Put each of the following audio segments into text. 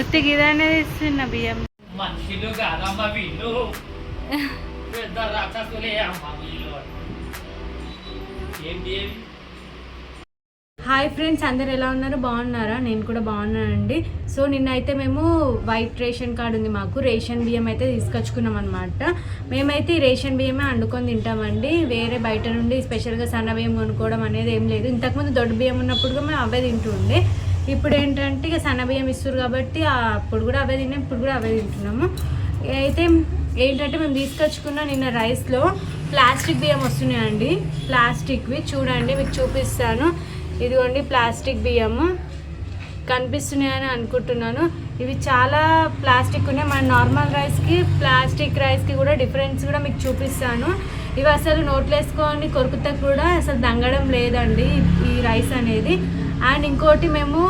ఒత్తికి ఇదనే ఇస్తున్నా బియ్యం. మనుషులు కాదమ్మ వీళ్ళు. పెద్ద రాక్షసులే అమ్మ వీళ్ళు. ఏంటి హాయ్ ఫ్రెండ్స్ అందరు ఎలా ఉన్నారు? బాగున్నారా? నేను కూడా బాగున్నానండి. సో నిన్న అయితే మేము వైట్ రేషన్ కార్డు ఉంది మాకు. రేషన్ బియ్యం అయితే తీసుకొచ్చుకున్నాం అనమాట మేమైతే ఈ రేషన్ బియ్యమే వండుకొని తింటామండి. వేరే బయట నుండి స్పెషల్గా సన్న బియ్యం కొనుక్కోవడం అనేది ఏం లేదు. ఇంతకుముందు దొడ్డు బియ్యం ఉన్నప్పుడు మేము అవే తింటుండే. ఇప్పుడు ఏంటంటే ఇక సన్న బియ్యం ఇస్తారు కాబట్టి అప్పుడు కూడా అవే తిన్నాం ఇప్పుడు కూడా అవే తింటున్నాము. అయితే ఏంటంటే మేము తీసుకొచ్చుకున్న నిన్న రైస్లో ప్లాస్టిక్ బియ్యం వస్తున్నాయండి. ప్లాస్టిక్వి చూడండి మీకు చూపిస్తాను. ఇదిగోండి ప్లాస్టిక్ బియ్యము. కనిపిస్తున్నాయని అనుకుంటున్నాను. ఇవి చాలా ప్లాస్టిక్ ఉన్నాయి. మన నార్మల్ రైస్కి ప్లాస్టిక్ రైస్కి కూడా డిఫరెన్స్ కూడా మీకు చూపిస్తాను. ఇవి అసలు నోట్లు వేసుకొని కొరుకుతా కూడా అసలు దంగడం లేదండి ఈ రైస్ అనేది. అండ్ ఇంకోటి మేము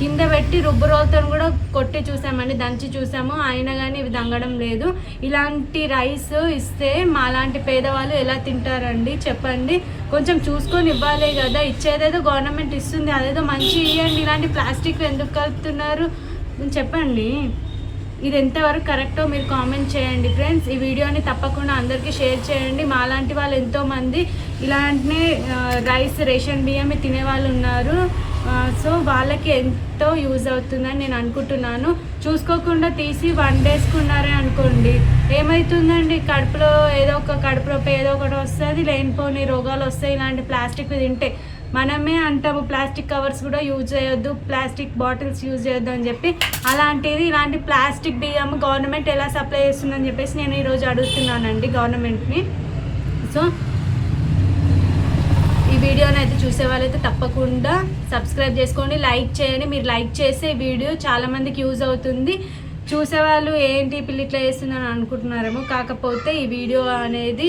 కింద పెట్టి రుబ్బు రోల్తో కూడా కొట్టి చూసామండి దంచి చూసాము. అయినా కానీ ఇవి దంగడం లేదు. ఇలాంటి రైస్ ఇస్తే మాలాంటి పేదవాళ్ళు ఎలా తింటారండి చెప్పండి. కొంచెం చూసుకొని ఇవ్వాలి కదా. ఇచ్చేదేదో గవర్నమెంట్ ఇస్తుంది అదేదో మంచి ఇవ్వండి ఇలాంటి ప్లాస్టిక్ ఎందుకు కలుపుతున్నారు? చెప్పండి. ఇది ఎంతవరకు కరెక్టో మీరు కామెంట్ చేయండి ఫ్రెండ్స్. ఈ వీడియోని తప్పకుండా అందరికీ షేర్ చేయండి. మాలాంటి వాళ్ళు ఎంతోమంది ఇలాంటి రైస్ రేషన్ బియ్యమే తినే వాళ్ళు ఉన్నారు సో వాళ్ళకి ఎంతో యూజ్ అవుతుందని నేను అనుకుంటున్నాను. చూసుకోకుండా తీసి వండేసుకున్నారే అనుకోండి. ఏమవుతుందండి కడుపులో ఏదో ఒక కడుపు ఏదో ఒకటి వస్తుంది లేనిపోని రోగాలు వస్తాయి ఇలాంటి ప్లాస్టిక్ తింటే మనమే అంటాము ప్లాస్టిక్ కవర్స్ కూడా యూజ్ చేయొద్దు ప్లాస్టిక్ బాటిల్స్ యూజ్ చేయొద్దు అని చెప్పి. అలాంటిది ఇలాంటి ప్లాస్టిక్ బియ్యం గవర్నమెంట్ ఎలా సప్లై చేస్తుందని చెప్పేసి నేను ఈరోజు అడుగుతున్నానండి గవర్నమెంట్ని. సో వీడియోని అయితే చూసే వాళ్ళైతే తప్పకుండా సబ్స్క్రైబ్ చేసుకోండి లైక్ చేయండి. మీరు లైక్ చేసే వీడియో చాలామందికి యూజ్ అవుతుంది. చూసేవాళ్ళు ఏంటి పిల్లి ఇట్లా చేస్తుందని అనుకుంటున్నారేమో. కాకపోతే ఈ వీడియో అనేది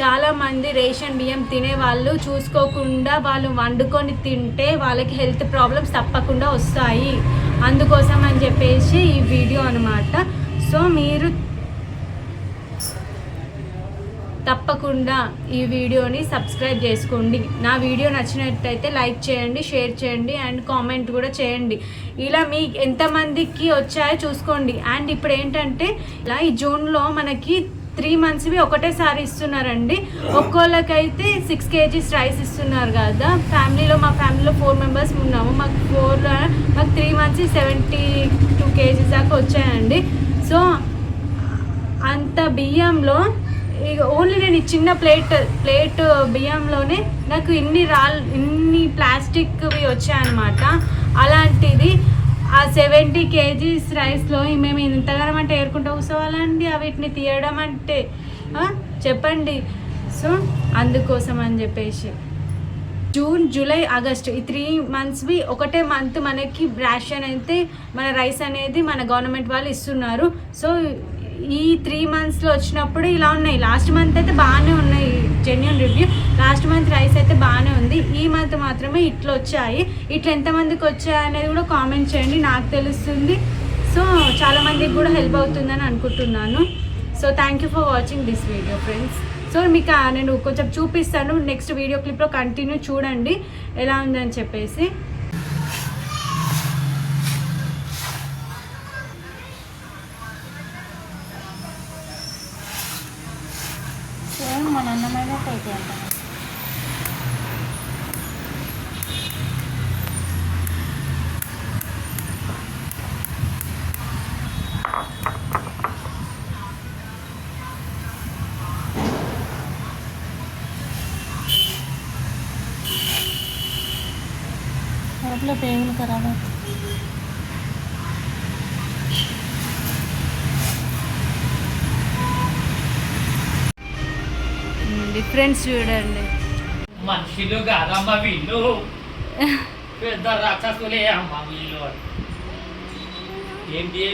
చాలామంది రేషన్ బియ్యం తినే వాళ్ళు చూసుకోకుండా వాళ్ళు వండుకొని తింటే వాళ్ళకి హెల్త్ ప్రాబ్లమ్స్ తప్పకుండా వస్తాయి. అందుకోసం అని చెప్పేసి ఈ వీడియో అనమాట సో మీరు తప్పకుండా ఈ వీడియోని సబ్స్క్రైబ్ చేసుకోండి. నా వీడియో నచ్చినట్టయితే లైక్ చేయండి షేర్ చేయండి అండ్ కామెంట్ కూడా చేయండి. ఇలా మీ ఎంతమందికి వచ్చాయో చూసుకోండి. అండ్ ఇప్పుడు ఏంటంటే ఇలా ఈ జూన్లో మనకి త్రీ మంత్స్వి ఒకటేసారి ఇస్తున్నారండి. ఒక్కోళ్ళకైతే సిక్స్ కేజీస్ రైస్ ఇస్తున్నారు కదా. ఫ్యామిలీలో మా ఫ్యామిలీలో ఫోర్ మెంబర్స్ ఉన్నాము. మాకు ఫోర్ మాకు three months seventy two kgs దాకా వచ్చాయండి. సో అంత బియ్యంలో ఇక ఓన్లీ నేను ఈ చిన్న ప్లేట్ ప్లేట్ బియ్యంలోనే నాకు ఇన్ని రాల్ ఇన్ని ప్లాస్టిక్వి వచ్చాయన్నమాట. అలాంటిది ఆ సెవెంటీ కేజీస్ రైస్లో మేము ఇంతగానం అంటే ఏరుకుంటూ కూర్చోవాలండి వీటిని తీయడం అంటే చెప్పండి. సో అందుకోసం అని చెప్పేసి. జూన్ జూలై ఆగస్ట్ ఈ త్రీ మంత్స్వి ఒకటే మంత్ మనకి రేషన్ అయితే మన రైస్ అనేది మన గవర్నమెంట్ వాళ్ళు ఇస్తున్నారు. సో ఈ త్రీ మంత్స్లో వచ్చినప్పుడు ఇలా ఉన్నాయి. లాస్ట్ మంత్ అయితే బాగానే ఉన్నాయి. Genuine review last month rice అయితే బాగానే ఉంది. ఈ మంత్ మాత్రమే ఇట్లా వచ్చాయి. ఇట్లా ఎంతమందికి వచ్చాయి అనేది కూడా కామెంట్ చేయండి. నాకు తెలుస్తుంది. సో చాలామందికి కూడా హెల్ప్ అవుతుందని అనుకుంటున్నాను. So thank you for watching this video friends so మీకు నేను కొంచెం చూపిస్తాను. నెక్స్ట్ వీడియో క్లిప్లో కంటిన్యూ చూడండి. ఎలా ఉందని చెప్పేసి. సేమ్ మన అన్నమైన అయితే చేద్దాం కడుపులో పేగులు ఖరాబ్ అవుతుంది డిఫరెన్స్ చూడండి. మనుషులు కాదమ్మ వీళ్ళు. పెద్ద రాక్షసులే అమ్మ వీళ్ళు. ఏంటి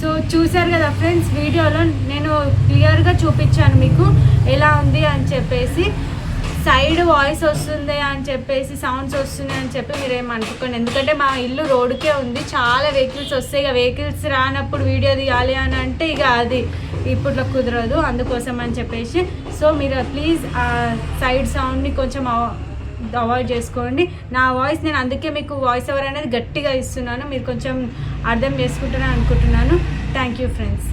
సో చూశారు కదా ఫ్రెండ్స్ వీడియోలో క్లియర్గా చూపించాను మీకు ఎలా ఉంది అని చెప్పేసి. సైడ్ వాయిస్ వస్తుంది అని చెప్పేసి సౌండ్స్ వస్తున్నాయి అని చెప్పి మీరు ఏమనుకోండి ఎందుకంటే మా ఇల్లు రోడ్డుకే ఉంది. చాలా వెహికల్స్ వస్తాయి. ఇక వెహికల్స్ రానప్పుడు వీడియో తీయాలి అని అంటే ఇక అది ఇప్పుడు కుదరదు. అందుకోసం అని చెప్పేసి. సో మీరు ప్లీజ్ ఆ సైడ్ సౌండ్ని కొంచెం అవాయిడ్ చేసుకోండి. నా వాయిస్ నేను అందుకే మీకు వాయిస్ ఓవర్ అనేది గట్టిగా ఇస్తున్నాను. మీరు కొంచెం అర్థం చేసుకుంటున్నాను అనుకుంటున్నాను. Thank you friends.